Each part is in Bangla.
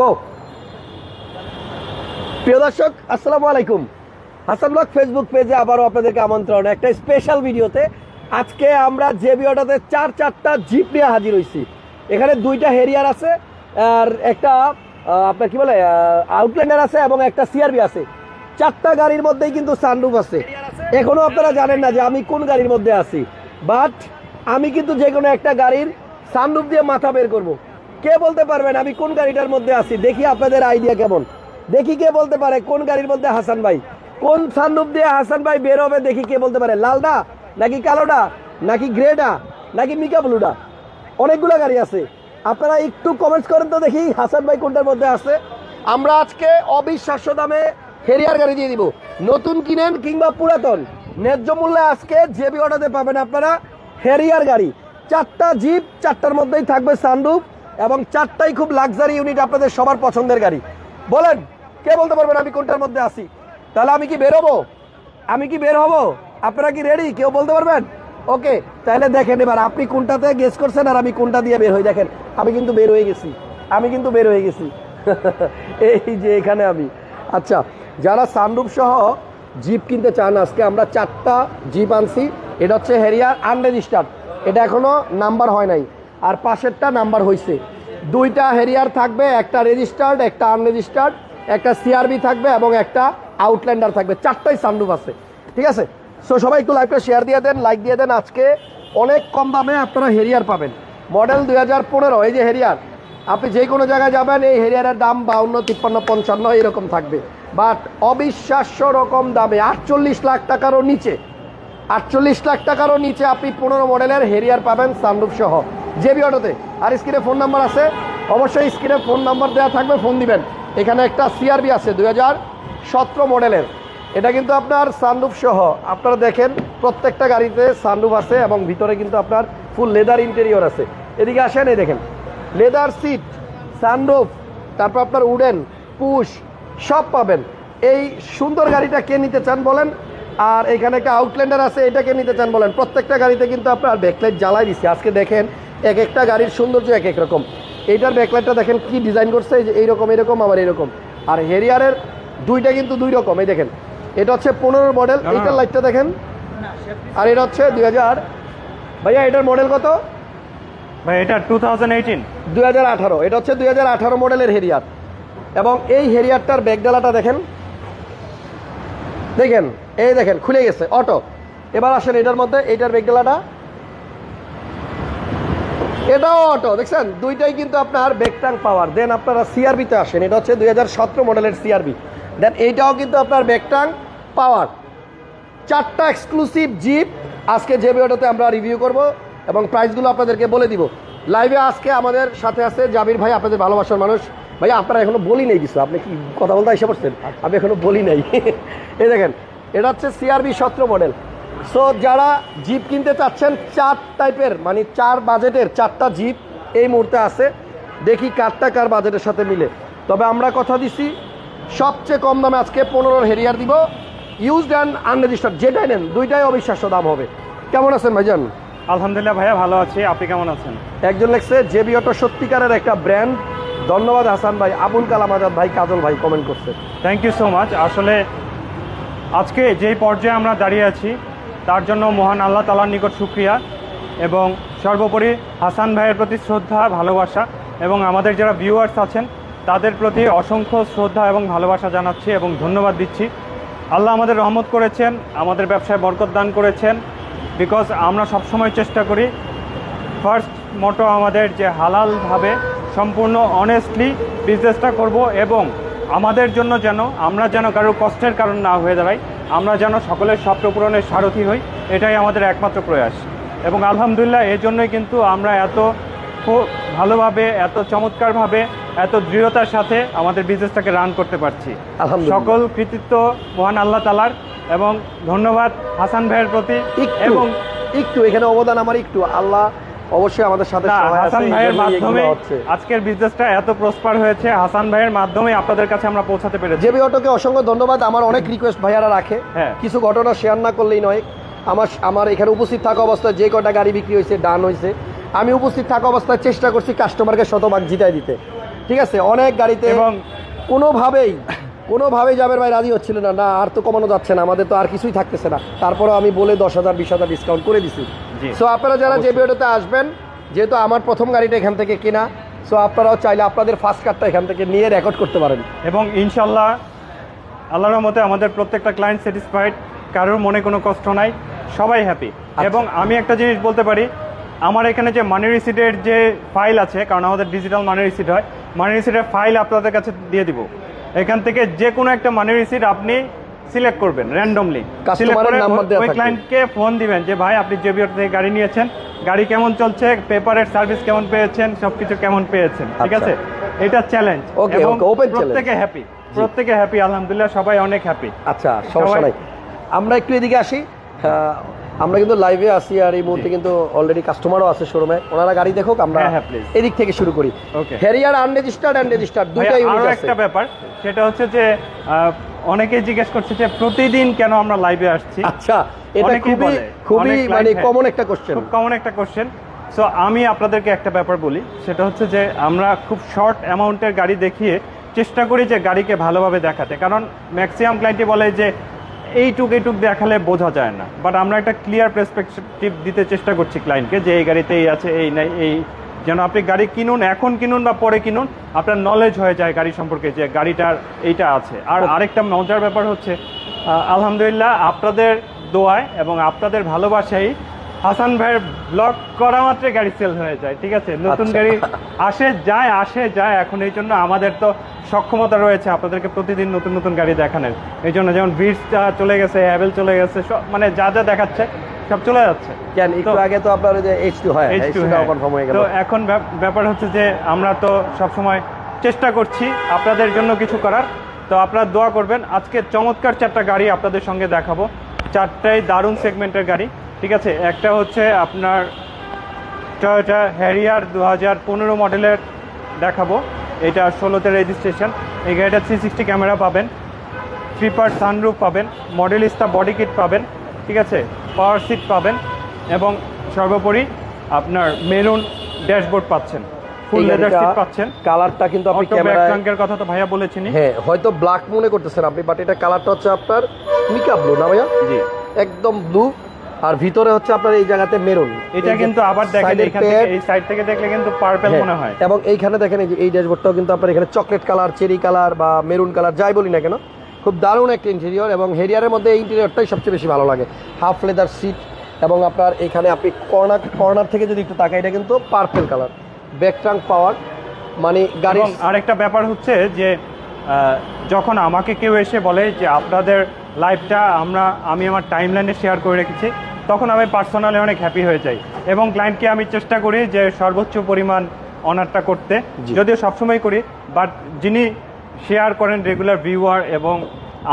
গো প্রিয় দর্শক, আসসালামু আলাইকুম। হাসান ফেসবুক পেজে আবারও আপনাদেরকে আমন্ত্রণ। একটা স্পেশাল ভিডিওতে আজকে আমরা যে ভিডিওটাতে চার চারটা জিপ নিয়ে হাজির হয়েছি এখানে দুইটা হেরিয়ার আছে আর একটা আপনার কি বলে আউটল্যান্ডার আছে এবং একটা সিআরবি আছে। চারটা গাড়ির মধ্যেই কিন্তু সানরুফ আছে। এখনও আপনারা জানেন না যে আমি কোন গাড়ির মধ্যে আছি। বাট আমি কিন্তু যে কোনো একটা গাড়ির সানরুফ দিয়ে মাথা বের করব। কে বলতে পারবেন? আমি কোন গাড়িটার মধ্যে আছি? দেখি আপনাদের আইডিয়া কেমন। দেখি কে বলতে পারে কোন গাড়ির মধ্যে হাসান ভাই। কোন সানরুফ দিয়ে হাসান ভাই বের হবে দেখি কে বলতে পারে। লালটা নাকি কালোটা নাকি গ্রেটা নাকি মিকা ব্লুটা অনেকগুলো গাড়ি আছে। আপনারা একটু কমেন্টস করেন তো দেখি হাসান ভাই কোনটার মধ্যে আছে। আমরা আজকে অবিশ্বাস্য দামে হেরিয়ার গাড়ি দিয়ে দিব। নতুন কিনেন কিংবা পুরাতন। ন্যায্য মূল্যে আজকে জেবি অর্ডারতে পাবেন আপনারা হেরিয়ার গাড়ি। চারটা জিপ চারটার মধ্যেই থাকবে সানরুফ এবং চারটাই খুব লাক্সারি ইউনিট আপনাদের সবার পছন্দের গাড়ি। বলেন, কে বলতে পারবেন আমি কোনটার মধ্যে আছি? তাহলে আমি কি বেরোবো আমি কি বের হব? আপনারা কি রেডি কেউ বলতে পারবেন? ওকে, তাহলে দেখেন এবার আপনি কোনটাতে গেস করছেন আর আমি কোনটা দিয়ে বের হই। দেখেন, আমি কিন্তু বের হয়ে গেছি। আমি কিন্তু বের হয়ে গেছি। এই যে এখানে আমি। আচ্ছা যারা সানরুফ সহ জিপ কিনতে চান, আজকে আমরা চারটা জিপ আনছি। এটা হচ্ছে হেরিয়ার আনরেজিস্টার্ড এটা এখনও নাম্বার হয় নাই। আর পাশেরটা নাম্বার হয়েছে দুইটা হেরিয়ার থাকবে, একটা রেজিস্টার্ড, একটা আনরেজিস্টার্ড, একটা সিআরবি থাকবে এবং একটা আউটল্যান্ডার থাকবে। চারটাই সানরুফ আছে। ঠিক আছে? সো সবাই একটু লাইভটা শেয়ার দিয়ে দেন লাইক দিয়ে দেন। আজকে অনেক কম দামে আপনারা হেরিয়ার পাবেন। মডেল দুই হাজার পনেরো, এই যে হেরিয়ার, আপনি যে কোনো জায়গায় যাবেন, এই হেরিয়ারের দাম বাউন্ন, তিপ্পান্ন, পঞ্চান্ন, এরকম থাকবে। বাট অবিশ্বাস্য রকম দামে, আটচল্লিশ লাখ টাকারও নিচে, আটচল্লিশ লাখ টাকারও নিচে আপনি পনেরো মডেলের হেরিয়ার পাবেন সানরুফ সহ। জেবি অটোতে। আর স্ক্রিনে ফোন নাম্বার আছে। অবশ্যই স্ক্রিনে ফোন নাম্বার দেওয়া থাকবে, ফোন দিবেন। এখানে একটা সিআরবি আছে, দুই হাজার সতেরো মডেলের। এটা কিন্তু আপনার সানরুফ সহ। আপনারা দেখেন, প্রত্যেকটা গাড়িতে সানরুফ আছে এবং ভিতরে কিন্তু আপনার ফুল লেদার ইন্টেরিয়র আছে। এদিকে আসেন, এই দেখেন। লেদার সিট সানরুফ, তারপর আপনার উডেন পুশ সব পাবেন। এই সুন্দর গাড়িটা কে নিতে চান বলেন? আর এখানে একটা আউটল্যান্ডার আছে এটাকে নিতে চান বলেন? প্রত্যেকটা গাড়িতে কিন্তু আপনার ব্যাকলাইট জ্বালাই দিচ্ছে আজকে দেখেন এক একটা গাড়ির সৌন্দর্য এক এক রকম। এইটার ব্যাকলাইটটা দেখেন কি ডিজাইন করছে এই যে এইরকম এরকম আবার এরকম আর হেরিয়ারের দুইটা কিন্তু দুই রকম এই দেখেন। এটা হচ্ছে পনেরো মডেল। এইটার লাইটটা দেখেন। আর এটা হচ্ছে দুই হাজার। ভাইয়া এটার মডেল কত? ভাই এটা টু থাউজেন্ড এইটিন দুই হাজার আঠারো এটা হচ্ছে দুই হাজার আঠারো মডেলের হেরিয়ার এবং এই হেরিয়ারটার ব্যাগডালাটা দেখেন। দেখেন এই দেখেন খুলে গেছে অটো এবার আসেন এটার মধ্যে এইটার ব্যাগডালাটা এটাও অটো দেখছেন? দুইটাই কিন্তু আপনার ব্যাকটাং পাওয়ার দেন আপনারা সিআরবিতে আসেন এটা হচ্ছে দুই হাজার সতেরো মডেলের সিআরবি দেন এইটাও কিন্তু আপনার ব্যাকটাং পাওয়ার চারটা এক্সক্লুসিভ জিপ আজকে যে ভিডিওটাতে আমরা রিভিউ করব এবং প্রাইসগুলো আপনাদেরকে বলে দিব। লাইভে আজকে আমাদের সাথে আছে জাবির ভাই আপনাদের ভালোবাসার মানুষ। ভাই আপনারা এখনও বলি নাই কিছু আপনি কি কথা বলতে এসে পড়ছেন? আমি এখনও বলি নাই। এই দেখেন এটা হচ্ছে সিআরবি সতেরো মডেল সো যারা জিপ কিনতে চাচ্ছেন চার টাইপের মানে চার বাজেটের চারটা জিপ এই মুহূর্তে আছে। দেখি কারটা কার বাজেটের সাথে মিলে। তবে আমরা কথা দিছি সবচেয়ে কম দামে আজকে পনেরোর হেরিয়ার দিব। ইউজড অ্যান্ড আনরেজিস্টার্ড যেটাই নেন দুইটাই অবিশ্বাস্য দাম হবে। কেমন আছেন ভাইজান? আলহামদুলিল্লাহ ভাইয়া ভালো আছি। আপনি কেমন আছেন? একজন লেখছে জেবি অটো সত্যিকারের একটা ব্র্যান্ড ধন্যবাদ হাসান ভাই আবুল কালাম আজাদ ভাই কাজল ভাই কমেন্ট করছে। থ্যাংক ইউ সো মাচ আসলে আজকে যেই পর্যায়ে আমরা দাঁড়িয়ে আছি তার জন্য মহান আল্লাহ তালার নিকট শুক্রিয়া এবং সর্বোপরি হাসান ভাইয়ের প্রতি শ্রদ্ধা, ভালোবাসা এবং আমাদের যারা ভিউয়ার্স আছেন, তাদের প্রতি অসংখ্য শ্রদ্ধা এবং ভালোবাসা জানাচ্ছি এবং ধন্যবাদ দিচ্ছি। আল্লাহ আমাদের রহমত করেছেন, আমাদের ব্যবসায় বরকত দান করেছেন বিকজ আমরা সবসময় চেষ্টা করি। ফার্স্ট মোটো আমাদের যে হালালভাবে সম্পূর্ণ অনেস্টলি বিজনেসটা করব এবং আমাদের জন্য যেন, আমরা যেন কারোর কষ্টের কারণ না হয়ে দাঁড়াই। আমরা যেন সকলের স্বপ্ন পূরণের সারথি হই এটাই আমাদের একমাত্র প্রয়াস। এবং আলহামদুলিল্লাহ এই জন্যই কিন্তু আমরা এত খুব ভালোভাবে এত চমৎকারভাবে এত দৃঢ়তার সাথে আমাদের বিজনেসটাকে রান করতে পারছি। সকল কৃতিত্ব মহান আল্লাহ তালার এবং ধন্যবাদ হাসান ভাইয়ের প্রতি এবং একটু এখানে অবদান আমার একটু। আল্লাহ অবশ্যই আমাদের সাথে হাসান ভাইয়ের মাধ্যমে আজকের বিজনেসটা এত প্রসপার হয়েছে হাসান ভাইয়ের মাধ্যমে আপনাদের কাছে আমরা পৌঁছাতে পেরেছি। জেবি অটোকে অসংখ্য ধন্যবাদ আমার অনেক রিকোয়েস্ট ভাইয়ারা রাখে। হ্যাঁ। কিছু ঘটনা শেয়ার না করলেই নয়। আমার আমার এখানে উপস্থিত থাকা অবস্থায় যে কটা গাড়ি বিক্রি হয়েছে ডান হয়েছে। আমি উপস্থিত থাকা অবস্থায় চেষ্টা করছি কাস্টমারকে শতভাগ জিতাই দিতে। ঠিক আছে? অনেক গাড়িতে এবং কোনোভাবেই কোনোভাবেই যাবের ভাই রাজি হচ্ছিল না। না আর তো কমানো যাচ্ছে না আমাদের তো আর কিছুই থাকতেছে না। তারপরও আমি বলে দশ হাজার বিশ হাজার ডিসকাউন্ট করে দিছি। সো আপনারা যারা যে ভিডিওতে আসবেন যেহেতু আমার প্রথম গাড়িটা এখান থেকে কেনা সো আপনারাও চাইলে আপনাদের ফার্স্ট কারটা এখান থেকে নিয়ে রেকর্ড করতে পারেন। এবং ইনশাল্লাহ আল্লাহর রহমতে আমাদের প্রত্যেকটা ক্লায়েন্ট স্যাটিসফাইড কারোর মনে কোনো কষ্ট নাই সবাই হ্যাপি এবং আমি একটা জিনিস বলতে পারি আমার এখানে যে মানি রিসিটের যে ফাইল আছে কারণ আমাদের ডিজিটাল মানি রিসিট হয় মানি রিসিটের ফাইল আপনাদের কাছে দিয়ে দিব। এখান থেকে যে কোনো একটা মানি রিসিট আপনি সিলেক্ট করবেন র্যান্ডমলি ওই ক্লায়েন্টকে ফোন দিবেন যে ভাই আপনি যে বিওর থেকে গাড়ি নিয়েছেন গাড়ি কেমন চলছে পেপারের সার্ভিস কেমন পেয়েছেন সবকিছু কেমন পেয়েছেন? ঠিক আচ্ছা। আছে? এটা চ্যালেঞ্জ এবং. প্রত্যেকে হ্যাপি প্রত্যেকে হ্যাপি আলহামদুলিল্লাহ সবাই অনেক হ্যাপি আচ্ছা সমস্যা সবাই- নাই। আমরা একটু এদিকে আসি। আমরা কিন্তু লাইভে আসি আর এই মুহূর্তে কিন্তু অলরেডি কাস্টমারও আছে শোরুমে ওনারা গাড়ি দেখুক আমরা হ্যাঁ, হ্যাঁ. এদিক থেকে শুরু করি. হ্যারিয়ার আনরেজিস্টার্ড অ্যান্ড রেজিস্টার্ড দুইটা ভাইয়া, ইউনিট আরও আছে। একটা ব্যাপার সেটা হচ্ছে যে অনেকেই জিজ্ঞেস করছে যে প্রতিদিন কেন আমরা লাইভে আসছি? আচ্ছা এটা খুবই খুবই মানে। কমন একটা কোশ্চেন খুব কমন একটা কোশ্চেন সো আমি আপনাদেরকে একটা ব্যাপার বলি সেটা হচ্ছে যে আমরা খুব শর্ট অ্যামাউন্টের গাড়ি দেখিয়ে চেষ্টা করি যে গাড়িকে ভালোভাবে দেখাতে। কারণ ম্যাক্সিমাম ক্লায়েন্টই বলে যে এইটুক এইটুক দেখালে বোঝা যায় না। বাট আমরা একটা ক্লিয়ার পার্সপেক্টিভ দিতে চেষ্টা করছি ক্লায়েন্টকে যে এই গাড়িতে এই আছে এই নাই এই যেন আপনি গাড়ি কিনুন এখন কিনুন বা পরে কিনুন আপনার নলেজ হয়ে যায় গাড়ি সম্পর্কে যে গাড়িটার এইটা আছে। আর আরেকটা মজার ব্যাপার হচ্ছে আলহামদুলিল্লাহ আপনাদের দোয়ায় এবং আপনাদের ভালোবাসাই হাসান ভাইয়ের ব্লক করা মাত্রে গাড়ি সেল হয়ে যায় ঠিক আছে? নতুন আচ্ছা। গাড়ি আসে যায় আসে যায় এখন এই জন্য আমাদের তো সক্ষমতা রয়েছে আপনাদেরকে প্রতিদিন নতুন নতুন গাড়ি দেখানোর। এই জন্য যেমন ব্রিজটা চলে গেছে অ্যাভেল চলে গেছে সব মানে যা যা দেখাচ্ছে সব চলে যাচ্ছে। কেন একটু আগে তো আপনার যে এইচ টু হয় H2 এইচ হ্যাঁ। কনফার্ম হয়ে গেল। তো এখন ব্যাপ- ব্যাপার হচ্ছে যে আমরা তো সবসময় চেষ্টা করছি আপনাদের জন্য কিছু করার। তো আপনারা দোয়া করবেন আজকে চমৎকার চারটা গাড়ি আপনাদের সঙ্গে দেখাবো। চারটাই দারুণ সেগমেন্টের গাড়ি। ঠিক আছে একটা হচ্ছে আপনার টয়োটা হ্যারিয়ার দু হাজার পনেরো মডেলের দেখাবো। এটা ষোলোতে রেজিস্ট্রেশন এই গাড়িটা থ্রি সিক্সটি ক্যামেরা পাবেন। থ্রি পার্ট সানরুফ পাবেন। মডেলিস্টা বডি কিট পাবেন। ঠিক আছে পাওয়ার সিট পাবেন এবং সর্বোপরি আপনার মেরুন ড্যাশবোর্ড পাচ্ছেন। ফুল লেদার সিট পাচ্ছেন। কালারটা কিন্তু আপনি ক্যামেরায় ট্রাঙ্কের কথা তো ভাইয়া হ্যাঁ হয়তো ব্ল্যাক মনে করতেছেন আপনি বাট এটা কালারটা হচ্ছে আপনার মিকা ব্লু না ভাইয়া? জি। একদম ব্লু আর ভিতরে হচ্ছে আপনার এই জায়গাতে মেরুন। এটা কিন্তু আবার দেখেন এখান থেকে এই সাইড থেকে দেখলে কিন্তু পার্পল হ্যাঁ, মনে হয়। এবং এইখানে দেখেন এই যে এই ড্যাশবোর্ডটাও কিন্তু আপনার এখানে চকলেট কালার চেরি কালার বা মেরুন কালার যাই বলি না কেন খুব দারুণ একটা ইন্টেরিয়র এবং হেরিয়ারের মধ্যে এই ইন্টেরিয়রটাই সবচেয়ে বেশি ভালো লাগে। হাফ লেদার সিট এবং আপনার এখানে আপনি কর্নার কর্নার থেকে যদি একটু তাকাই এটা কিন্তু purple colour back trunk power মানে গাড়ি আরেকটা ব্যাপার হচ্ছে যে যখন আমাকে কেউ এসে বলে যে আপনাদের লাইফটা আমরা আমি আমার টাইম লাইনে শেয়ার করে রেখেছি তখন আমি পার্সোনালি অনেক হ্যাপি হয়ে যাই। এবং ক্লায়েন্টকে আমি চেষ্টা করি যে সর্বোচ্চ পরিমাণ অনারটা করতে। যদিও সবসময় করি বাট যিনি শেয়ার করেন রেগুলার ভিউয়ার এবং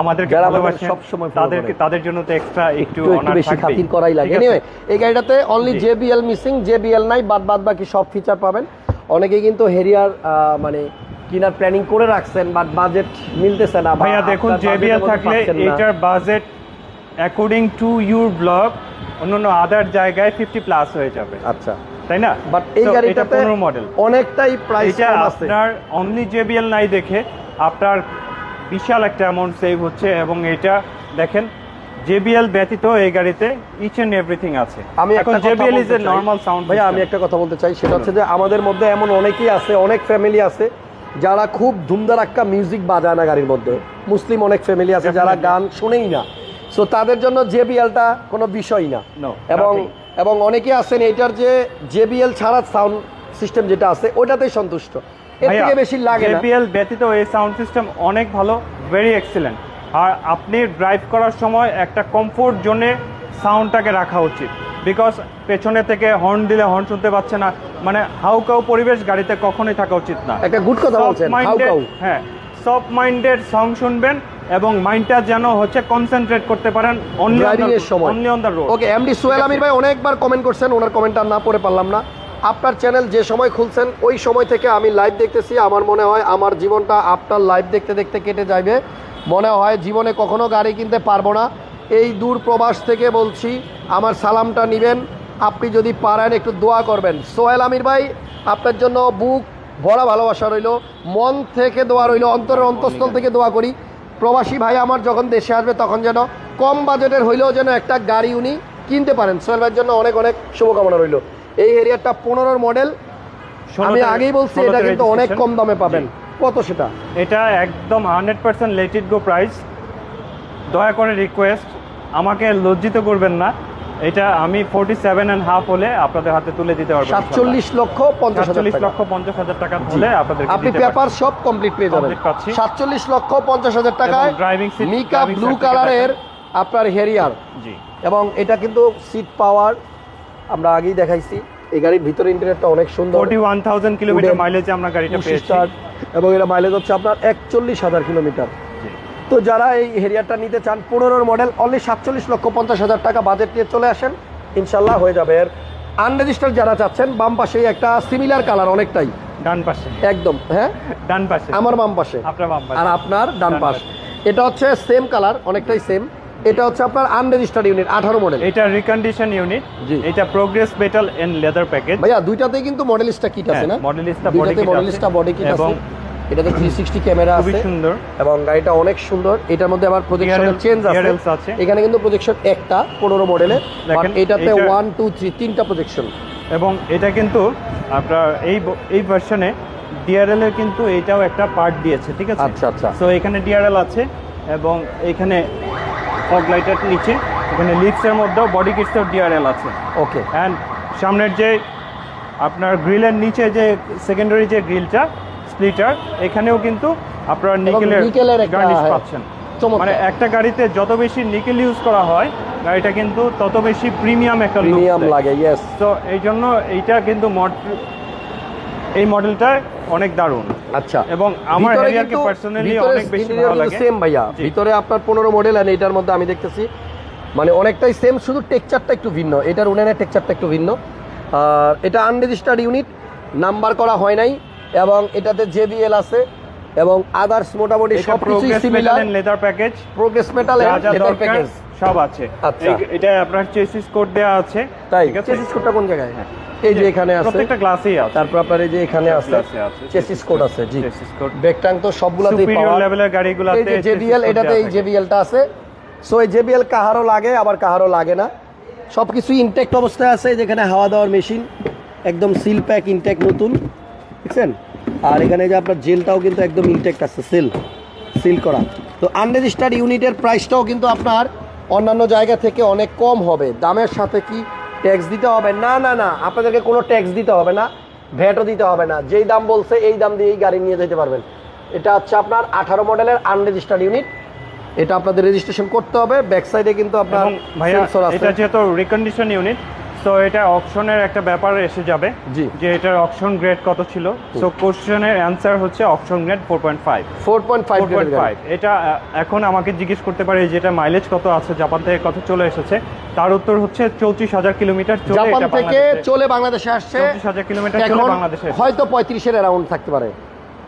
আমাদেরকে আমাদের ভালোবাসেন সবসময় তাদেরকে তাদের জন্য তো এক্সট্রা একটু বেশি খাতির করাই লাগে। এনিওয়ে এই গাড়িটাতে অনলি। জেবিএল মিসিং জেবিএল নাই বাদ বাদ বাকি সব ফিচার পাবেন। অনেকেই কিন্তু হেরিয়ার মানে কেনার প্ল্যানিং করে রাখছেন বাট বাজেট মিলতেছে না ভাইয়া দেখুন জেবিএল থাকলে এটার budget according to your blog অন্যান্য আদার জায়গায় ফিফটি প্লাস হয়ে যাবে। আচ্ছা। তাই না? বাট এই এটা গাড়িটাতে মডেল অনেকটাই প্রাইস আছে। আপনার অনলি জেবিএল নাই দেখে আপনার বিশাল একটা অ্যামাউন্ট সেভ হচ্ছে এবং এটা দেখেন জেবিএল ব্যতীত এই গাড়িতে ইচ এন্ড এভরিথিং আছে। আমি এখন JBL is a. Normal sound ভাইয়া আমি একটা কথা বলতে চাই সেটা হচ্ছে যে আমাদের মধ্যে এমন অনেকেই আছে অনেক ফ্যামিলি আছে যারা খুব ধুমধারাক্কা মিউজিক বাজায় না গাড়ির মধ্যে। মুসলিম অনেক ফ্যামিলি আছে যারা গান শুনেই না। সো তাদের জন্য জেবিএলটা কোনো বিষয় না। এবং এবং অনেকে আছেন এটার যে জেবিএল ছাড়া সাউন্ড সিস্টেম যেটা আছে ওটাতেই সন্তুষ্ট। এর থেকে বেশি লাগে না। জেবিএল ব্যতীত এই সাউন্ড সিস্টেম অনেক ভালো ভেরি এক্সিলেন্ট আর আপনি ড্রাইভ করার সময় একটা কমফোর্ট জোনে সাউন্ডটাকে রাখা উচিত। বিকজ পেছনে থেকে হর্ন দিলে হর্ন শুনতে পাচ্ছে না। মানে হাউকাউ পরিবেশ গাড়িতে কখনোই থাকা উচিত না। একটা গুড কথা বলছেন হাউ হ্যাঁ সফট মাইন্ডেড সং শুনবেন এবং মাইন্ডটা যেন হচ্ছে কনসেন্ট্রেট করতে পারেন ড্রাইভিং এর সময়। Only on the road okay MD Sohel Amir ভাই অনেকবার কমেন্ট করছেন ওনার কমেন্ট আর না পড়ে পারলাম না। আপনার চ্যানেল যে সময় খুলছেন ওই সময় থেকে আমি লাইভ দেখতেছি। আমার মনে হয় আমার জীবনটা আপনার লাইভ দেখতে দেখতে কেটে যাবে মনে হয় জীবনে কখনো গাড়ি কিনতে পারব না। এই দূর প্রবাস থেকে বলছি আমার সালামটা নিবেন। আপনি যদি পারেন একটু দোয়া করবেন। সোহেল আমির ভাই আপনার জন্য বুক ভরা ভালোবাসা রইল মন থেকে দোয়া রইল অন্তরের অন্তঃস্থল থেকে দোয়া করি। প্রবাসী ভাই আমার যখন দেশে আসবে তখন যেন কম বাজেটের হইলেও যেন একটা গাড়ি উনি কিনতে পারেন। সোহেল ভাইয়ের জন্য অনেক অনেক শুভকামনা রইল। এই এরিয়াটা পনেরোর মডেল। আমি আগেই বলছি এটা কিন্তু অনেক কম দামে পাবেন। কত সেটা? এটা একদম hundred percent let it go price দয়া করে রিকোয়েস্ট আমাকে লজ্জিত করবেন না। এটা আমি ফোর্টি সেভেন অ্যান্ড হাফ হলে আপনাদের হাতে তুলে দিতে পারব সাতচল্লিশ লক্ষ পঞ্চাশ সাতচল্লিশ লক্ষ পঞ্চাশ হাজার টাকা হলে আপনাদের আপনি পেপার সব কমপ্লিট পেয়ে যাবেন। সাতচল্লিশ লক্ষ পঞ্চাশ হাজার টাকায় এবং driving মিকা ব্লু কালারের আপনার হেরিয়ার জি। এবং এটা কিন্তু সিট পাওয়ার আমরা আগেই দেখাইছি। এই গাড়ির ভিতরে ইন্টারনেটটা অনেক সুন্দর। Forty one thousand kilometre Wooden মাইলেজে আমরা গাড়িটা পেয়েছি। এবং এটা মাইলেজ হচ্ছে আপনার একচল্লিশ হাজার কিলোমিটার জি। তো যারা এই হেরিয়ারটা নিতে চান পনেরোর মডেল অনলি সাতচল্লিশ লক্ষ পঞ্চাশ হাজার টাকা বাজেট নিয়ে চলে আসেন ইনশাল্লাহ হয়ে যাবে। এর আনরেজিস্টার্ড যারা চাচ্ছেন বাম পাশে একটা সিমিলার কালার অনেকটাই। ডান পাশে। একদম হ্যাঁ? ডান পাশে। আমার বাম পাশে। আপনার বাম পাশে। আর আপনার ডান পাশ। এটা হচ্ছে সেম কালার অনেকটাই সেম এটা হচ্ছে আপনার আনরেজিস্টার্ড ইউনিট আঠারো মডেল এটা রিকন্ডিশন ইউনিট জি। এটা progress metal and leather package ভাইয়া দুইটাতেই কিন্তু মডেল মডেলিস্টা কিট আছে না? হ্যাঁ, Modellista body kit Modellista body kit আছে। এবং এটাতে থ্রি সিক্সটি ক্যামেরা খুবই আছে সুন্দর। এবং গাড়িটা অনেক সুন্দর। এটার মধ্যে আবার প্রজেকশনের চেঞ্জ আছে। এখানে কিন্তু প্রজেকশন একটা পনেরো মডেলে দেখেন, এটাতে এইটা- ওয়ান টু থ্রি তিনটা প্রজেকশন এবং এটা কিন্তু আপনার এই এই ভার্সনে ডিআরএল এর কিন্তু এটাও একটা পার্ট দিয়েছে ঠিক আছে? আচ্ছা, আচ্ছা। সো এখানে ডিআরএল আছে এবং এখানে ফগ লাইটের নিচে এখানে লিপসের মধ্যেও বডি কিটসেও ডিআরএল আছে। ওকে অ্যান্ড সামনের যে আপনার গ্রিলের নিচে যে সেকেন্ডারি যে গ্রিলটা স্প্লিটার এখানেও কিন্তু আপনার নিকেলের গার্নিশ পাচ্ছেন। মানে একটা গাড়িতে যত বেশি নিকেল ইউজ করা হয় গাড়িটা কিন্তু তত বেশি প্রিমিয়াম একটা প্রিমিয়াম লাগে ইয়েস তো এই জন্য এইটা কিন্তু মড এই মডেলটা অনেক দারুণ। আচ্ছা। এবং আমার ভিতরে হ্যারিয়ারকে পার্সোনালি অনেক বেশি ভালো লাগে। সেম ভাইয়া। ভিতরে আপনার পনেরো মডেল আর এটার মধ্যে আমি দেখতেছি মানে অনেকটাই সেম শুধু টেক্সচারটা একটু ভিন্ন। এটার উনানের টেক্সচারটা একটু ভিন্ন। আর এটা আনরেজিস্টার্ড ইউনিট নাম্বার করা হয় নাই। এবং এটাতে জেবিএল আছে এবং আদার্স মোটামুটি metal similar leather package progress metal দরকার প্যাকেজ সব আছে। আচ্ছা। এটা আপনার চেসিস কোড দেওয়া আছে তাই চেসিস কোডটা কোন জায়গায়? এই যে এখানে আছে। প্রত্যেকটা আছে। তারপর আপনার এই যে এখানে আছে। চেসিস কোড আছে জি। চেসিস কোড ব্যাকটাং তো সবগুলাতেই সুপিরিয়র পাওয়া। লেভেলের গাড়িগুলোতে এই যে জেবিএল এটাতে এই জেবিএলটা আছে। সো এই জেবিএল কাহারও লাগে আবার কাহারও লাগে না। সব কিছুই ইনটেক্ট অবস্থায় আছে যেখানে হাওয়া দেওয়ার মেশিন একদম সিল প্যাক ইনটেক নতুন। বুঝছেন আর এখানে যে আপনার জেলটাও কিন্তু একদম ইনটেক্ট আছে সিল সিল করা। তো আনরেজিস্টার্ড ইউনিটের প্রাইসটাও কিন্তু আপনার অন্যান্য জায়গা থেকে অনেক কম হবে। দামের সাথে কি ট্যাক্স দিতে হবে? না না না আপনাদেরকে কোনো ট্যাক্স দিতে হবে না ভ্যাটও দিতে হবে না। যেই দাম বলছে এই দাম দিয়েই গাড়ি নিয়ে যেতে পারবেন। এটা হচ্ছে আপনার আঠারো মডেলের আনরেজিস্টার্ড ইউনিট এটা আপনাদের রেজিস্ট্রেশন করতে হবে। ব্যাক সাইডে কিন্তু আপনার এটা যেহেতু রিকন্ডিশন ইউনিট তো এটা অপশনের একটা ব্যাপার এসে যাবে জি। যে এটার অপশন গ্রেড কত ছিল? সো কোশ্চেনের অ্যান্সার হচ্ছে option grade four point five four point five point five এটা এখন আমাকে জিজ্ঞেস করতে পারে যেটা মাইলেজ কত আছে জাপান থেকে কত চলে এসেছে? তার উত্তর হচ্ছে চৌত্রিশ হাজার কিলোমিটার চলে জাপান থেকে চলে বাংলাদেশে আসছে। 34,000 কিলোমিটার চলে বাংলাদেশে। হয়তো পঁয়ত্রিশের অ্যারাউন্ড থাকতে পারে।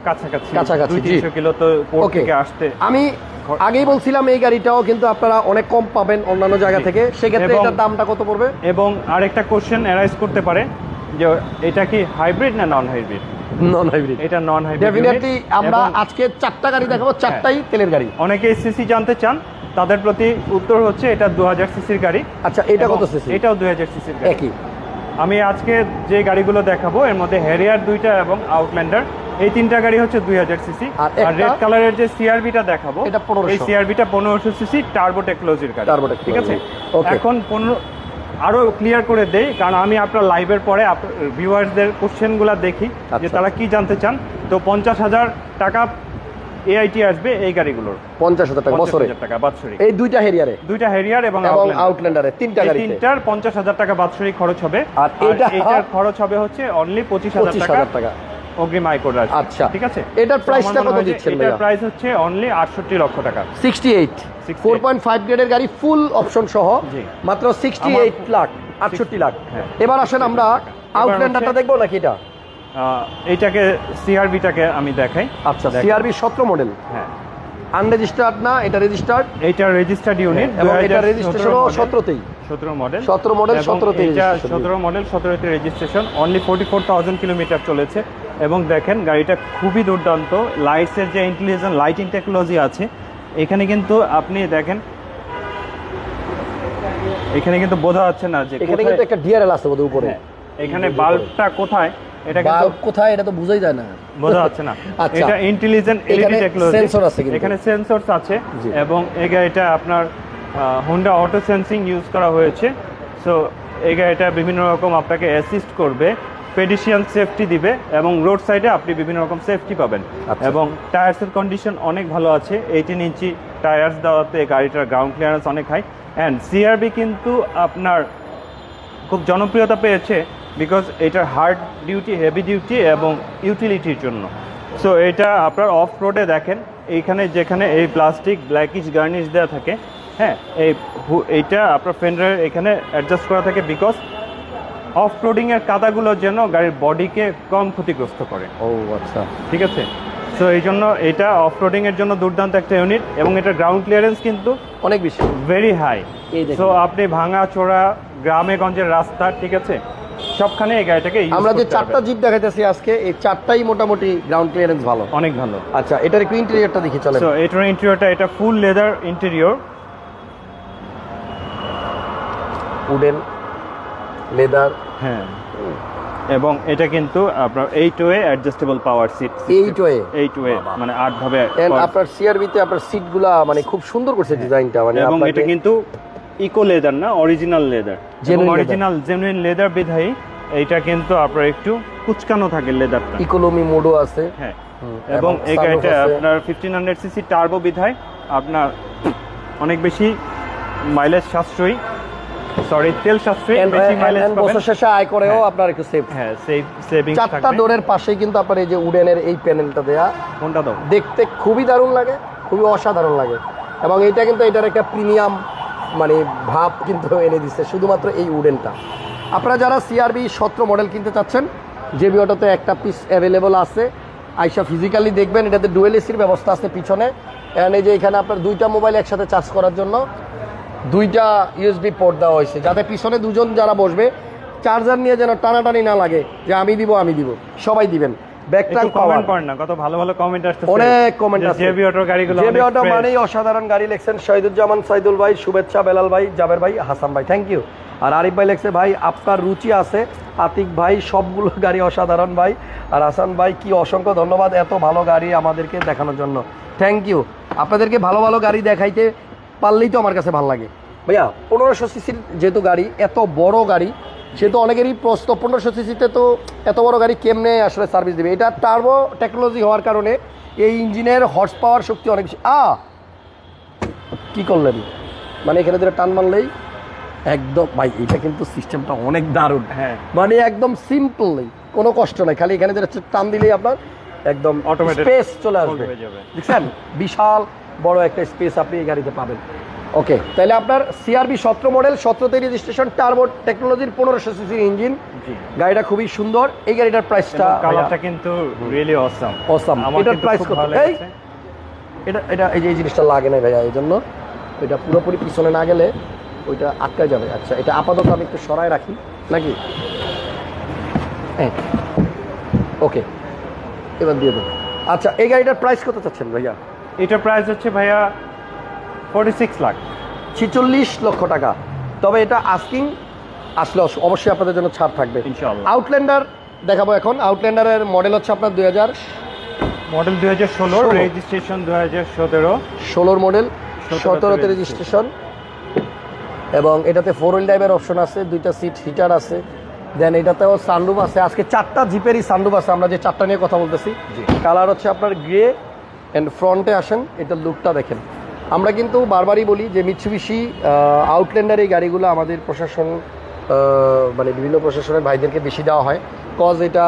কাছাকাছি। কাছাকাছি, কিলো তো থেকে আসতে। আমি আগেই বলছিলাম এই গাড়িটাও কিন্তু আপনারা অনেক কম পাবেন অন্যান্য জায়গা থেকে। সেক্ষেত্রে এটার দামটা কত পড়বে? এবং আরেকটা কোশ্চেন অ্যারাইজ করতে পারে যে এটা কি হাইব্রিড না নন হাইব্রিড নন হাইব্রিড এটা নন হাইব্রিড ডেফিনেটলি আমরা আজকে চারটা গাড়ি দেখাবো চারটাই তেলের গাড়ি। অনেকে সিসি জানতে চান তাদের প্রতি উত্তর হচ্ছে এটা দু হাজার সিসির গাড়ি। আচ্ছা এটা কত সিসি এটাও দুই হাজার সিসির গাড়ি। একই। আমি আজকে যে গাড়িগুলো দেখাবো এর মধ্যে হ্যারিয়ার দুইটা এবং আউটল্যান্ডার এই তিনটা গাড়ি হচ্ছে দুই হাজার সিসি। আর? রেড কালারের যে সিআরবিটা দেখাবো এটা 1500 এই সিআরবিটা পনেরোশো সিসি টার্বো টেকনোলজির গাড়ি। ঠিক আছে? এখন পনেরো আরও ক্লিয়ার করে দেই কারণ আমি আপনার লাইভের পরে ভিউয়ার্সদের কোশ্চেনগুলো দেখি যে আচ্ছা। তারা কি জানতে চান। তো পঞ্চাশ হাজার টাকা এআইটি আসবে এই গাড়িগুলোর। পঞ্চাশ হাজার টাকা বছরে। টাকা বাৎসরিক। এই দুইটা হেরিয়ারে? দুইটা হ্যারিয়ার এবং আউটল্যান্ডারে তিনটা তিনটার পঞ্চাশ হাজার টাকা বাৎসরিক খরচ হবে। আর এটার খরচ হবে হচ্ছে অনলি পঁচিশ হাজার টাকা। অগ্রিম আয় করে। আচ্ছা। ঠিক আছে? এটার তো price টা আমার মনে কত হয় দিচ্ছেন এটার প্রাইস হচ্ছে অনলি আটষট্টি লক্ষ টাকা। Sixty eight 68 four point five গ্রেডের গাড়ি ফুল অপশন সহ মাত্র সিক্সটি আমার- এইট লাখ আটষট্টি লাখ। হ্যাঁ। এবার আসেন আমরা আউটল্যান্ডারটা দেখব নাকি এটা? এইটাকে সিআরবিটাকে আমি দেখাই। আচ্ছা সিআরবি সতেরো মডেল হ্যাঁ। আনরেজিস্টার্ড না এটা রেজিস্টার্ড এইটা রেজিস্টার্ড ইউনিট এবং এটা রেজিস্ট্রেশনও সতেরোতেই। সতেরো মডেল 17 model, 17 তে এটা registration। সতেরো model সতেরোতে registration only forty four thousand kilometre চলেছে। এবং দেখেন গাড়িটা খুবই দুর্দান্ত। লাইটসের যে ইন্টেলিজেন্ট লাইটিং টেকনোলজি আছে এখানে কিন্তু আপনি দেখেন এখানে কিন্তু বোঝা যাচ্ছে না যে এখানে কিন্তু একটা ডিআরএল আছে বোধহয় উপরে। হ্যাঁ, এখানে বাল্বটা কোথায়? এটা কিন্তু বাল্ব কোথায় এটা তো বোঝাই যায় না। বোঝা যাচ্ছে না। আচ্ছা। এটা ইন্টেলিজেন্ট এলইডি এখানে টেকনোলজি sensor আছে কিন্তু। এখানে সেন্সরস আছে এবং এই গাড়িটা আপনার হোন্ডা অটো সেন্সিং ইউজ করা হয়েছে। সো এই গাড়িটা বিভিন্ন রকম আপনাকে অ্যাসিস্ট করবে। পেডিশিয়ান সেফটি দিবে এবং রোড সাইডে আপনি বিভিন্ন রকম সেফটি পাবেন। আচ্ছা। এবং টায়ার্সের কন্ডিশন অনেক ভালো আছে। এইটিন ইঞ্চি টায়ার্স দেওয়াতে গাড়িটার গ্রাউন্ড ক্লিয়ারেন্স অনেক হাই অ্যান্ড সিআরবি কিন্তু আপনার খুব জনপ্রিয়তা পেয়েছে বিকজ এটার হার্ড ডিউটি হেভি ডিউটি এবং ইউটিলিটির জন্য। সো এটা আপনার অফ রোডে দেখেন এইখানে যেখানে এই প্লাস্টিক ব্ল্যাকিশ গার্নিশ দেওয়া থাকে হ্যাঁ এই এইটা আপনার ফেন্ডারের এখানে অ্যাডজাস্ট করা থাকে বিকজ অফ রোডিংয়ের কাদাগুলো যেন গাড়ির বডিকে কম ক্ষতিগ্রস্ত করে। ও আচ্ছা। ঠিক আছে? সো এই জন্য এটা অফ রোডিংয়ের জন্য দুর্দান্ত একটা ইউনিট এবং এটার গ্রাউন্ড ক্লিয়ারেন্স কিন্তু অনেক বেশি। ভেরি হাই সো আপনি ভাঙা চোরা গ্রামে গঞ্জের রাস্তা ঠিক আছে? সবখানে এই গাড়িটাকে আমরা যে চারটা জিপ দেখাইতেছি আজকে এই চারটাই মোটামুটি গ্রাউন্ড ক্লিয়ারেন্স ভালো। অনেক ভালো। আচ্ছা এটার একটু ইন্টেরিয়রটা দেখি চলে সো এটার ইন্টেরিয়রটা এটা full leather interior wooden leather হ্যাঁ। এবং এটা কিন্তু আপনার eight way adjustable power seat Eight way? Eight way মানে আট ভাবে আপনার সিআরবিতে আপনার সিটগুলা মানে খুব সুন্দর করছে ডিজাইনটা মানে এবং এটা কিন্তু ইকো লেদার না original leather. Original genuine leather বিধায়ী এইটা কিন্তু আপনার একটু কুচকানো থাকে লেদারটা ইকোনমি মোডও আছে। হ্যাঁ। এবং এবং এই গাড়িটা আপনার ফিফটিন হান্ড্রেড সিসি টার্বো বিধায় আপনার অনেক বেশি মাইলেজ সাশ্রয়ী। সরি তেল সাশ্রয়ী বেশি মাইলেজ পাবেন। বছর শেষে আয় করেও হ্যাঁ। আপনার একটু সেফ হ্যাঁ সেভ সেভিং চারটা ডোরের পাশেই কিন্তু আপনার এই যে উডেনের এই প্যানেলটা দেয়া। কোনটা দাও? দেখতে খুবই দারুণ লাগে খুবই অসাধারণ লাগে। এবং এটা কিন্তু এটার একটা প্রিমিয়াম মানে ভাব কিন্তু এনে দিচ্ছে শুধুমাত্র এই উডেনটা আপনারা যারা সিআরবি সতেরো মডেল কিনতে চাচ্ছেন জেবি অটোতে একটা পিস অ্যাভেলেবল আছে। আইসা ফিজিক্যালি দেখবেন এটাতে ডুয়েল এসির ব্যবস্থা আছে পিছনে। এই যে এখানে আপনার দুইটা মোবাইল একসাথে চার্জ করার জন্য দুইটা ইউএসবি পোর্ট দেওয়া হয়েছে। যাতে পিছনে দুজন যারা বসবে চার্জার নিয়ে যেন টানাটানি না লাগে যে আমি দিব আমি দিব। সবাই দিবেন। ব্যাকটা কমেন্ট করেন না কত ভালো ভালো কমেন্ট আসছে অনেক comment আছে। জেবি অটোর গাড়িগুলো জেবি অটো মানেই অসাধারণ গাড়ি লেখছেন শহীদুজ্জামান সাইদুল ভাই শুভেচ্ছা বেলাল ভাই জাবের ভাই হাসান ভাই। থ্যাংক ইউ আর আরিফ ভাই লেখছে ভাই আপনার রুচি আছে। আতিক ভাই সবগুলো গাড়ি অসাধারণ ভাই। আর হাসান ভাই কি অসংখ্য ধন্যবাদ এত ভালো গাড়ি আমাদেরকে দেখানোর জন্য। থ্যাংক ইউ আপনাদেরকে ভালো ভালো গাড়ি দেখাইতে পারলেই তো আমার কাছে ভালো লাগে। ভাইয়া পনেরোশো সিসির যেহেতু গাড়ি এত বড় গাড়ি সেহেতু অনেকেরই প্রশ্ন পনেরোশো সিসিতে তো এত বড় গাড়ি কেমনে আসলে সার্ভিস দেবে? এটা টার্বো টেকনোলজি হওয়ার কারণে এই ইঞ্জিনের হর্স পাওয়ার শক্তি অনেক বেশি। আ কি করলেন? মানে এখানে যেটা টান মারলেই একদম ভাই এটা কিন্তু সিস্টেমটা অনেক দারুণ। হ্যাঁ। মানে একদম সিম্পলই কোনো কষ্ট নাই। খালি এখানে যেটা টান দিলেই আপনার একদম অটোমেটিক স্পেস চলে আসবে। দেখছেন? বিশাল বড় একটা স্পেস আপনি এই গাড়িতে পাবেন। ওকে তাহলে আপনার সিআরবি সতেরো মডেল সতেরোতে রেজিস্ট্রেশন টার্বো টেকনোলজির পনেরোশো সিসির ইঞ্জিন গাড়িটা খুবই সুন্দর। এই গাড়িটার প্রাইসটা কালারটা কিন্তু রিয়েলি অসাম. আমার এটার খুব কত? এই! এটা এটা এই যে এই জিনিসটা লাগে না ভাইয়া এই জন্য এটা পুরোপুরি পিছনে না গেলে ওইটা আটকা যাবে। আচ্ছা এটা আপাতত আমি একটু সরায় রাখি নাকি? হ্যাঁ। ওকে এবার দিয়ে দেবো। আচ্ছা এই গাড়িটার প্রাইস কত চাচ্ছেন ভাইয়া? এটার প্রাইস হচ্ছে ভাইয়া ফোর্টি সিক্স লাখ ছিচল্লিশ লক্ষ টাকা। তবে এটা আস্কিং আসলে অবশ্যই আপনাদের জন্য ছাড় থাকবে। আউটল্যান্ডার দেখাবো এখন। আউটল্যান্ডারের মডেল হচ্ছে আপনার দুই হাজার মডেল দুই হাজার ষোলো ষোলো। রেজিস্ট্রেশন দুই হাজার সতেরো। ষোলোর মডেল সতেরোতে রেজিস্ট্রেশন এবং এটাতে ফোর হুইল ড্রাইভের অপশন আছে দুইটা সিট হিটার আছে। দেন এটাতেও সানরুফ আছে। আজকে চারটা জিপেরই সানরুফ আছে। আমরা যে চারটা নিয়ে কথা বলতেছি কালার হচ্ছে আপনার গ্রে অ্যান্ড ফ্রন্টে আসেন এটার লুকটা দেখেন। আমরা কিন্তু বারবারই বলি যে মিৎসুবিশি আউটল্যান্ডার এই গাড়িগুলো আমাদের প্রশাসন মানে বিভিন্ন প্রশাসনের ভাইদেরকে বেশি দেওয়া হয়। কজ এটা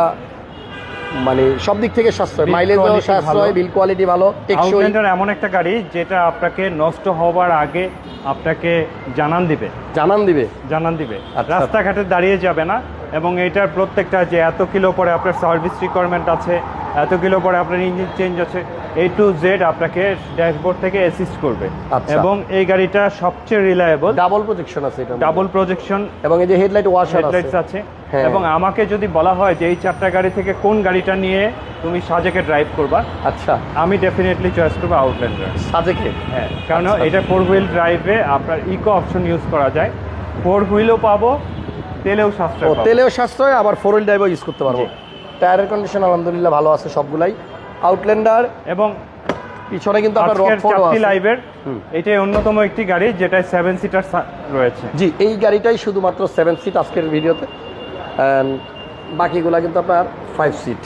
মানে সব দিক থেকে সাশ্রয়। Quality সাশ্রয়। বিল কোয়ালিটি ভালো আউটল্যান্ডার এমন একটা গাড়ি যেটা আপনাকে নষ্ট হওয়ার আগে আপনাকে জানান দিবে। জানান দিবে। জানান দিবে। আচ্ছা। রাস্তাঘাটে দাঁড়িয়ে যাবে না। এবং এটার প্রত্যেকটা যে এত কিলো পরে আপনার সার্ভিস রিকোয়ারমেন্ট আছে এত কিলো পরে আপনার ইঞ্জিন চেঞ্জ আছে এ টু জেড আপনাকে ড্যাশবোর্ড থেকে অ্যাসিস্ট করবে। আচ্ছা। এবং এই গাড়িটা সবচেয়ে রিলায়েবল ডাবল প্রজেকশন আছে এটা ডাবল প্রজেকশন এবং এই যে হেডলাইট ওয়াশার হেডলাইটস আছে। হ্যাঁ। এবং আমাকে যদি বলা হয় যে এই চারটা গাড়ি থেকে কোন গাড়িটা নিয়ে তুমি সাজেকে ড্রাইভ করবা আচ্ছা। আমি ডেফিনেটলি চয়েস করব আউটল্যান্ডার সাজেকে? হ্যাঁ কারণ আচ্ছা। এটা ফোর হুইল ড্রাইভে আপনার ইকো অপশন ইউজ করা যায়। ফোর হুইলও পাবো তেলেও সাশ্রয় পাবো। তেলেও সাশ্রয় আবার ফোর হুইল ড্রাইভও ইউজ করতে পারব। টায়ারের কন্ডিশন আলহামদুলিল্লাহ ভালো আছে সবগুলাই। আউটল্যান্ডার এবং পিছনে কিন্তু আপনার চারটি আছে। লাইভের। এটাই অন্যতম একটি গাড়ি যেটা সেভেন সিটার রয়েছে। জি এই গাড়িটাই শুধুমাত্র সেভেন সিট আজকের ভিডিওতে বাকিগুলা কিন্তু আপনার ফাইভ সিট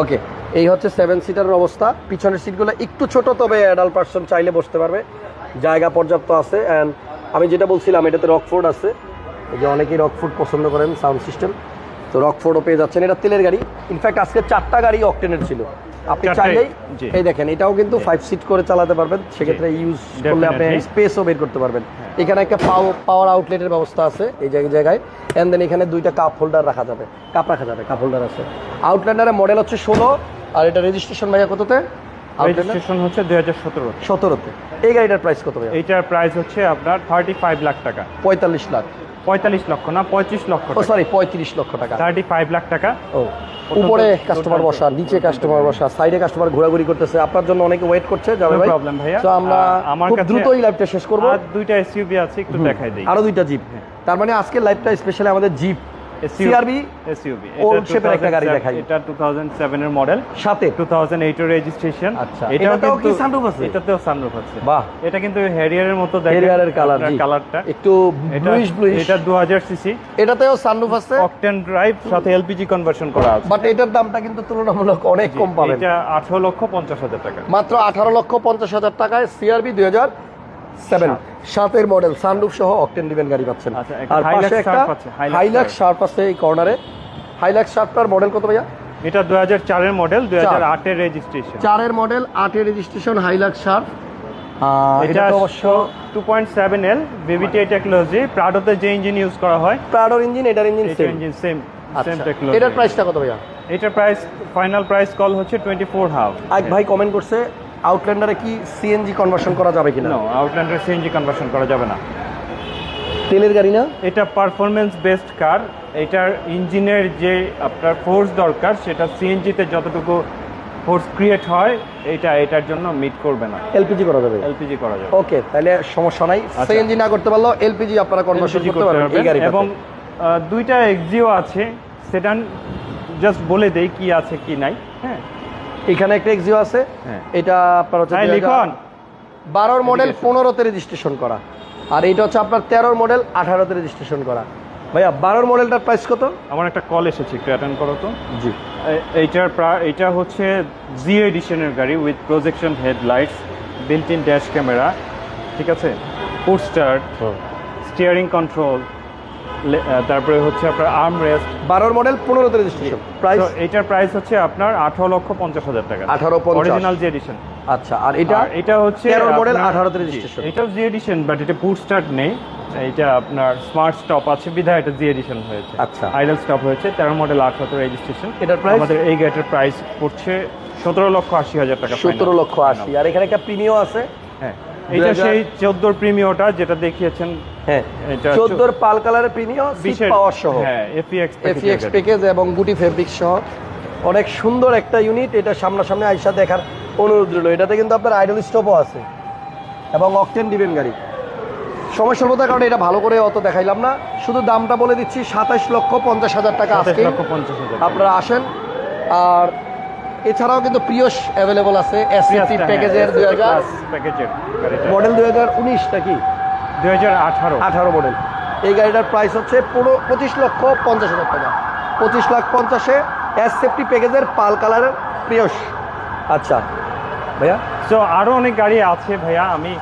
ওকে এই হচ্ছে সেভেন সিটারের অবস্থা। পিছনের সিটগুলো একটু ছোট তবে অ্যাডাল্ট পার্সন চাইলে বসতে পারবে। জায়গা পর্যাপ্ত আছে। অ্যান্ড আমি যেটা বলছিলাম এটাতে রকফোর্ড আছে। যে অনেকেই রকফোর্ড পছন্দ করেন সাউন্ড সিস্টেম তো রকফোর্ডও পেয়ে যাচ্ছেন। এটা তেলের গাড়ি। ইনফ্যাক্ট আজকে চারটা গাড়ি অকটেনের ছিল। আপনি চাইলেই এই দেখেন এটাও কিন্তু ফাইভ সিট করে চালাতে পারবেন। সেক্ষেত্রে ইউজ করলে আপনি স্পেসও বের করতে পারবেন। এখানে একটা পাওয়ার আউটলেটের ব্যবস্থা আছে এই জায়গায় জায়গায়। এন্ড দেন এখানে দুইটা কাপ হোল্ডার রাখা যাবে। কাপ রাখা যাবে কাপ হোল্ডার আছে। আউটল্যান্ডারের মডেল হচ্ছে ষোলো। আর এটা রেজিস্ট্রেশন ভাইয়া কততে? রেজিস্ট্রেশন হচ্ছে দুই হাজার সতেরো সতেরোতে। এই গাড়িটার প্রাইস কত ভাইয়া? এইটার প্রাইস হচ্ছে আপনার থার্টি ফাইভ লাখ টাকা। পঁয়তাল্লিশ লাখ পঁয়তাল্লিশ লক্ষ না পঁয়ত্রিশ লক্ষ সরি পঁয়ত্রিশ লক্ষ টাকা। থার্টি ফাইভ লাখ টাকা। ও উপরে কাস্টমার বসা নিচে কাস্টমার বসা সাইডে কাস্টমার ঘোরাঘুরি করতেছে। আপনার জন্য অনেকে ওয়েট করছে যাবে ভাই। প্রবলেম ভাইয়া। তো আমরা আমার দ্রুতই লাইভটা শেষ করব। আর দুইটা এসইউভি আছে একটু দেখাই দিই। আরও দুইটা জিপ তার মানে আজকে লাইভটা স্পেশালি আমাদের জিপ সিআরবি এসইউভি shape এর একটা গাড়ি দেখাই। এটা 2007 এর মডেল সাথে? 2008 এর রেজিস্ট্রেশন আচ্ছা, এটাতেও কি sunroof আছে? এটাতেও সানরুফ আছে। বাহ। এটা কিন্তু হ্যারিয়ারের মতো দেখেন হেরিয়ারের কালার কালারটা একটু ব্লুইশ ব্লুইশ এটা 2000 সিসি এটাতেও সানরুফ আছে? অকটেন ড্রাইভ সাথে এলপিজি কনভার্সন করা আছে। বাট এটার দামটা কিন্তু তুলনামূলক অনেক কম পাবেন। এটা 18 লক্ষ 50 হাজার টাকা। মাত্র আঠারো লক্ষ পঞ্চাশ হাজার টাকায় সিআরবি দুই হাজার সেভেন সাতের মডেল সানরুফ সহ অকটেন ডিভেন গাড়ি পাচ্ছেন। আচ্ছা, আর পাশে একটা হাইলাক্স শার্প আছে এই কর্নারে হাইলাক্স শার্পটার মডেল কত ভাইয়া? এটা 2004 এর মডেল 2008 এর রেজিস্ট্রেশন চারের মডেল আটের রেজিস্ট্রেশন হাইলাক্স শার্প এটা অবশ্য অবশ্য 2.7 এল ভিভিটি টেকনোলজি প্রাডোতে যে ইঞ্জিন ইউজ করা হয় প্রাডোর ইঞ্জিন এটার engine same engine same same technology এটার প্রাইসটা কত ভাইয়া? এটার প্রাইস ফাইনাল প্রাইস কল হচ্ছে 24 হাফ এক ভাই কমেন্ট করছে আউটল্যান্ডারে কি সিএনজি কনভার্সন করা যাবে কিনা? নো আউটল্যান্ডার সিএনজি কনভার্সন করা যাবে না। তেলের গাড়ি না? এটা পারফরমেন্স বেসড কার এটার ইঞ্জিনের যে আপনার ফোর্স দরকার সেটা সিএনজিতে যতটুকু ফোর্স ক্রিয়েট হয় এটা এটার জন্য মিট করবে না। এলপিজি করা যাবে? এলপিজি করা যাবে। ওকে তাহলে সমস্যা নাই। আচ্ছা। সিএনজি না করতে পারল এলপিজি আপনারা কনভার্সন করতে পারবেন এবং দুইটা এক্সিও আছে সেটান জাস্ট বলে দেই কি আছে কি নাই হ্যাঁ? এখানে একটা এক্সিও আছে। হ্যাঁ। এটা আপনার হচ্ছে লিখন। বারোর মডেল। পনেরোতে রেজিস্ট্রেশন করা। আর এটা হচ্ছে আপনার তেরোর মডেল আঠারোতে রেজিস্ট্রেশন করা। ভাইয়া বারোর মডেলটার প্রাইস কত? আমার একটা কল এসেছে একটু অ্যাটেন্ড করো তো। জি। এইটার এটা হচ্ছে জি এডিশনের গাড়ি with projection headlights built in dash camera ঠিক আছে? ফুড স্টার্ট স্টিয়ারিং কন্ট্রোল তারপরে হচ্ছে আপনার আর্ম রেস্ট বারোর মডেল পনেরোতে রেজিস্ট্রেশন প্রাইস এটার প্রাইস হচ্ছে আপনার আঠারো লক্ষ পঞ্চাশ হাজার টাকা। আঠারো অরিজিনাল জি এডিশন আচ্ছা আর এটা? এটা হচ্ছে 13 মডেল আপনার- 18 তে জি, registration। এটাও জি এডিশন বাট এটা পুট স্টার্ট নেই। এটা আপনার স্মার্ট স্টপ আছে বিধায় এটা জি এডিশন হয়েছে। আচ্ছা। আইডল স্টপ হয়েছে তেরো মডেল আঠারো রেজিস্ট্রেশন এটার price? আমাদের এই গাড়িটার প্রাইস পড়ছে সতেরো লক্ষ আশি হাজার টাকা সতেরো লক্ষ আশি। আর এখানে একটা প্রিমিও আছে? হ্যাঁ এটা সেই চোদ্দোর প্রিমিয়টা যেটা দেখিয়েছেন হ্যাঁ এটা চোদ্দোর পাল কালারের প্রিমিও সিট পাওয়ার সহ। হ্যাঁ এফিএক্স এফিএক্স প্যাকেজ এবং গুটি ফেব্রিক সহ। অনেক সুন্দর একটা ইউনিট এটা সামনাসামনি আইসা দেখার অনুরোধ রইল। এটাতে কিন্তু আপনার আইডল স্টপও আছে এবং অকটেন দিবেন গাড়ি। সময় স্বল্পতার কারণে এটা ভালো করে অত দেখাইলাম না। শুধু দামটা বলে দিচ্ছি সাতাশ লক্ষ পঞ্চাশ হাজার টাকা আজকে আপনারা আসেন। আর এছাড়াও কিন্তু প্রিয়স অ্যাভেলেবল আছে এসসিসি হ্যাঁ, প্যাকেজের দুই হাজার। মডেল দুই হাজার উনিশ নাকি দুই হাজার আঠারো। আঠারো মডেল এই গাড়িটার প্রাইস হচ্ছে পুরো পঁচিশ লক্ষ পঞ্চাশ হাজার টাকা। পঁচিশ লাখ পঞ্চাশে এস সেফটি প্যাকেজের পাল কালারের প্রিয়স। আচ্ছা ভাইয়া? সো আরও অনেক গাড়ি আছে ভাইয়া। আমি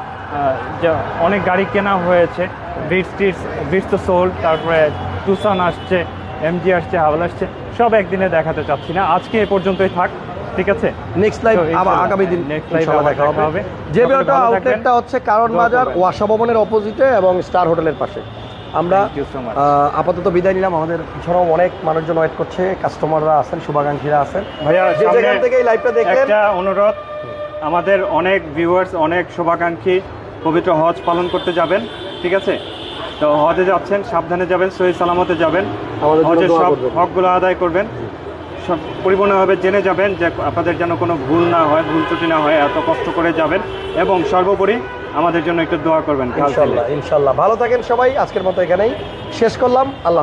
যা- অনেক গাড়ি কেনা হয়েছে। বিটস টিটস বিটস তো সোল্ড তারপরে টুসান আসছে এমজি আসছে হাওয়াল আসছে। সব একদিনে দেখাতে চাচ্ছি না। আজকে এ পর্যন্তই থাক। ঠিক আছে? নেক্সট লাইভ আগামী দিন ইনশাআল্লাহ আবার দেখা হবে। হবে। যে সকলে বিওটা ভালো থাকবেন। আউটলেটটা হচ্ছে কারণ বাজার। ওয়াসা ভবনের অপোজিটে এবং স্টার হোটেলের পাশে। আমরা আপাতত বিদায় নিলাম। আমাদের পিছনেও অনেক মানুষজন ওয়েট করছে। কাস্টমাররা আছেন শুভাকাঙ্ক্ষীরা আছেন। ভাইয়া যেখান থেকে এই লাইভটা দেখেন একটা অনুরোধ আমাদের অনেক ভিউয়ার্স অনেক শুভাকাঙ্ক্ষী পবিত্র হজ পালন করতে যাবেন ঠিক আছে? তো হজে যাচ্ছেন সাবধানে যাবেন সহি সালামতে যাবেন। হজের সব। হকগুলো আদায় করবেন। পরিপূর্ণভাবে জেনে যাবেন যে আপনাদের যেন কোনো ভুল না হয়, ভুল ত্রুটি না হয়, এত কষ্ট করে যাবেন এবং সর্বোপরি আমাদের জন্য একটু দোয়া করবেন। ইনশাল্লাহ ইনশাল্লাহ। ভালো থাকেন সবাই, আজকের মতো এখানেই শেষ করলাম। আল্লাহ